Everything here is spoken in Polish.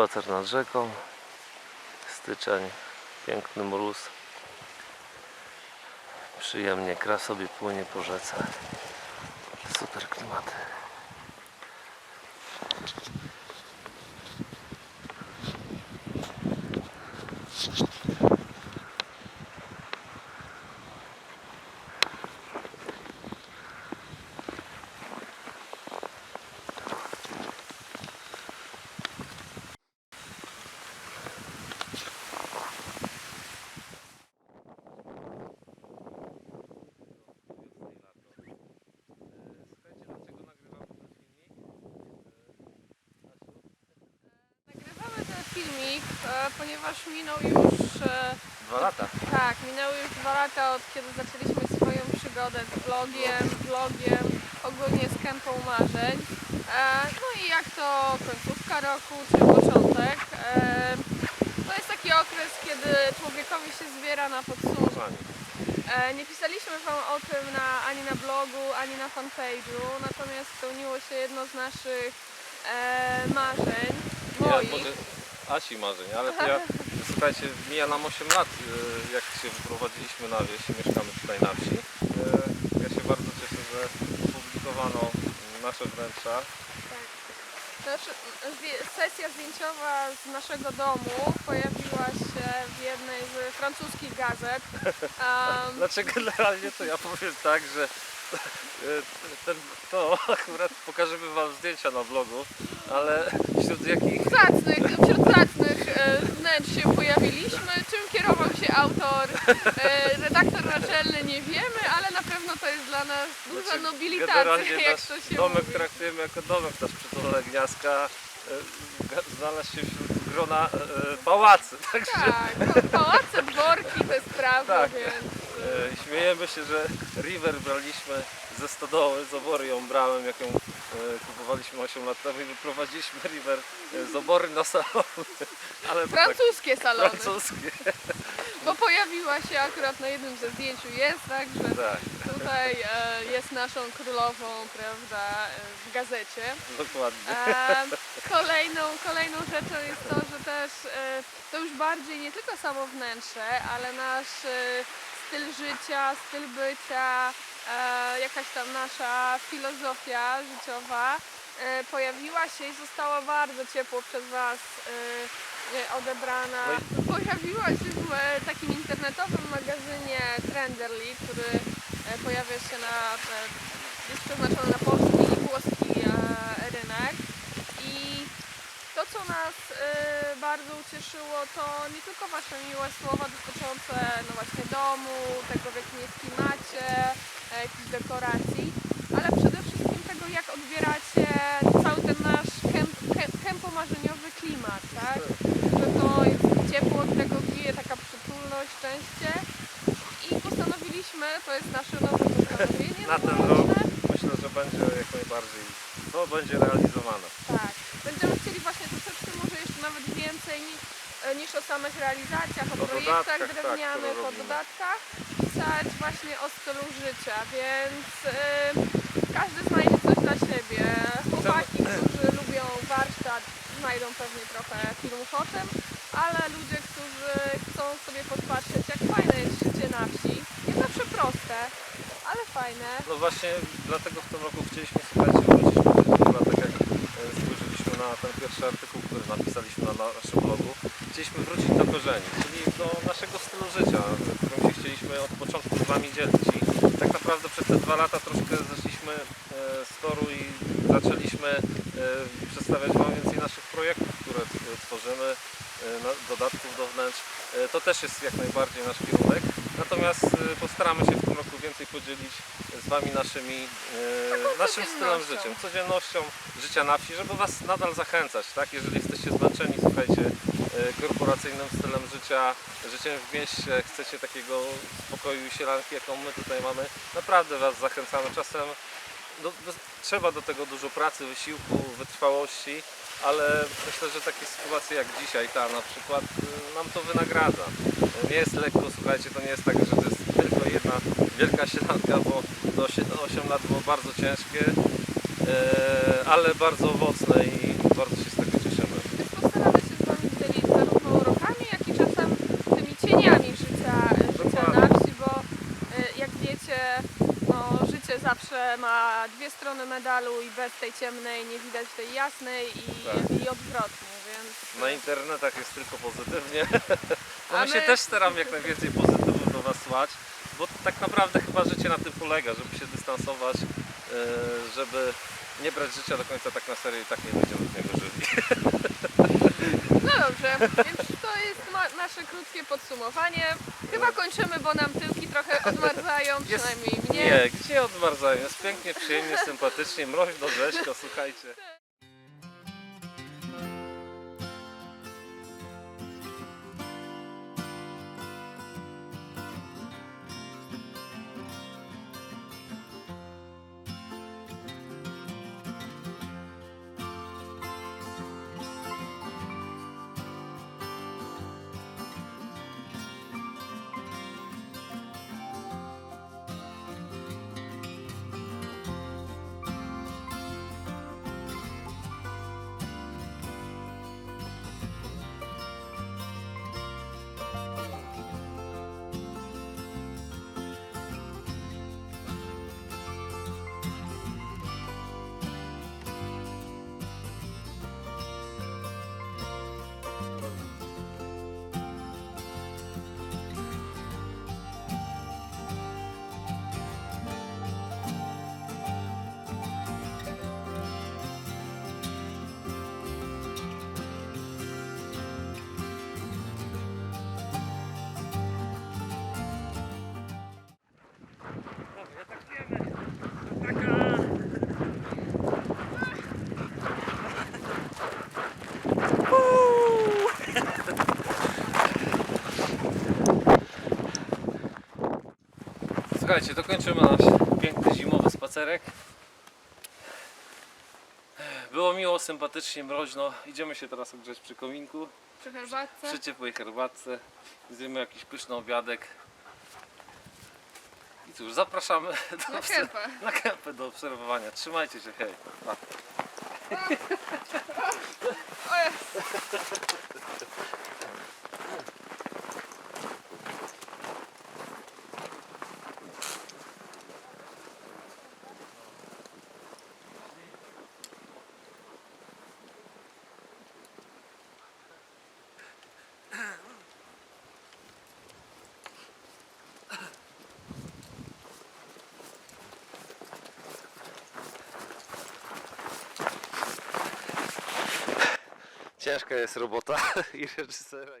spacer nad rzeką. Styczeń, piękny mróz. Przyjemnie, kra sobie płynie po rzece. Super klimaty. Nagrywamy ten filmik, e, ponieważ minął już e, Dwa lata. tak, minęły już dwa lata od kiedy zaczęliśmy swoją przygodę z vlogiem, vlogiem, ogólnie z kępą marzeń. E, no i jak to końcówka roku czy początek. To jest taki okres, kiedy człowiekowi się zbiera na podsumowanie. Nie pisaliśmy Wam o tym na, ani na blogu, ani na fanpage'u, natomiast spełniło się jedno z naszych marzeń, Ja, moich. może Asi marzeń, ale to ja, słuchajcie, mija nam 8 lat, y, jak się wyprowadziliśmy na wieś i mieszkamy tutaj na wsi. Y, Ja się bardzo cieszę, że opublikowano nasze wnętrza. Znaczy, zdję- sesja zdjęciowa z naszego domu pojawiła się w jednej z francuskich gazet. Um, Dlaczego generalnie to ja powiem tak, że ten, to akurat pokażemy Wam zdjęcia na blogu, ale wśród jakich zacnych, wśród zacnych e, wnętrz się pojawiliśmy. Czym kierował się autor, e, redaktor naczelny nie wiemy, ale na pewno to jest dla nas duża Znaczy, nobilitacja, jak nasz to się domek mówi. traktujemy jako domek, nasz przytulone gniazdka y, ga- znalazł się wśród grona pałacy, także Tak, pa- pałace, dworki, bez prawo, Tak. więc... śmiejemy się, że River braliśmy ze stodoły, z obory ją brałem, jak ją y, kupowaliśmy 8 lat temu i wyprowadziliśmy River y, z obory na salon, ale tak Francuskie salony, francuskie, bo pojawiła się akurat na jednym ze zdjęciu jest, także tak, tutaj e, jest naszą królową, prawda, e, w gazecie. dokładnie. E, kolejną, kolejną rzeczą jest to, że też e, to już bardziej nie tylko samo wnętrze, ale nasz e, styl życia, styl bycia, e, jakaś tam nasza filozofia życiowa e, pojawiła się i została bardzo ciepło przez Was e, odebrana. Pojawiła się w takim internetowym magazynie Trenderly, który pojawia się na, jest przeznaczony na polski i włoski to, co nas e, bardzo ucieszyło, to nie tylko Wasze miłe słowa dotyczące no właśnie domu, tego w jakim jest klimacie, e, jakichś dekoracji, ale przede wszystkim tego, jak odbieracie cały ten nasz kemp, kemp, kempomarzeniowy klimat, tak? Że to jest ciepło, od tego bije taka przytulność, szczęście. I postanowiliśmy, to jest nasze nowe postanowienie Na ten rok myślę, że będzie jak najbardziej, to będzie realizowane. Tak. Będziemy chcieli właśnie troszeczkę może jeszcze nawet więcej e, niż o samych realizacjach, o, O projektach dodatkach, tak, drewnianych, które o dodatkach, pisać właśnie o stylu życia, więc e, każdy znajdzie coś dla siebie. Chłopaki, którzy lubią warsztat, znajdą pewnie trochę filmów o tym, ale ludzie, którzy chcą sobie podpatrzeć, jak fajne jest życie na wsi, nie zawsze proste, ale fajne. No właśnie dlatego w tym roku chcieliśmy słuchajcie wrócić po tych dwóch latach, jak e, spojrzeliśmy na ten pierwszy artykuł, który napisaliśmy na naszym blogu. Chcieliśmy wrócić do korzeni, czyli do naszego stylu życia, którym się chcieliśmy od początku z Wami dzielić. I tak naprawdę przez te dwa lata troszkę zeszliśmy e, z toru i zaczęliśmy e, przedstawiać Wam więcej naszych projektów, tworzymy, e, dodatków do wnętrz. E, To też jest jak najbardziej nasz kierunek. Natomiast e, postaramy się w tym roku więcej podzielić z Wami naszymi, e, naszym stylem życia, codziennością życia na wsi, żeby Was nadal zachęcać, tak? Jeżeli jesteście zmęczeni, słuchajcie, korporacyjnym stylem życia, życiem w mieście, chcecie takiego spokoju i sielanki, jaką my tutaj mamy, naprawdę Was zachęcamy. Czasem do, do, trzeba do tego dużo pracy, wysiłku, wytrwałości, ale myślę, że takie sytuacje jak dzisiaj, ta na przykład, y, nam to wynagradza. Nie jest lekko, słuchajcie, to nie jest tak, że to jest tylko jedna wielka sielanka, bo to 8 lat było bardzo ciężkie, e, ale bardzo owocne i bardzo się z tego cieszymy. Więc postaramy się że ma dwie strony medalu i bez tej ciemnej nie widać tej jasnej i, Tak. i odwrotnie, więc... Na internetach jest tylko pozytywnie. No A my się my- też staramy jak najwięcej pozytywów do Was słać, bo tak naprawdę chyba życie na tym polega, żeby się dystansować, yy, żeby nie brać życia do końca tak na serio i tak nie będziemy z niego żyli. No dobrze, więc jest krótkie podsumowanie. Chyba kończymy, bo nam tyłki trochę odmarzają, przynajmniej mnie. Nie, gdzie odmarzają? Jest pięknie, przyjemnie, sympatycznie, mroźno, rzeźko, słuchajcie. Słuchajcie, dokończymy nasz piękny zimowy spacerek. Było miło, sympatycznie, mroźno. Idziemy się teraz ogrzeć przy kominku, Przy herbatce. przy ciepłej herbatce. Zjemy jakiś pyszny obiadek. I cóż, zapraszamy do Na kępę. na kępę do obserwowania. Trzymajcie się, hej. Pa. O jest. Ciężka jest robota i reżysera.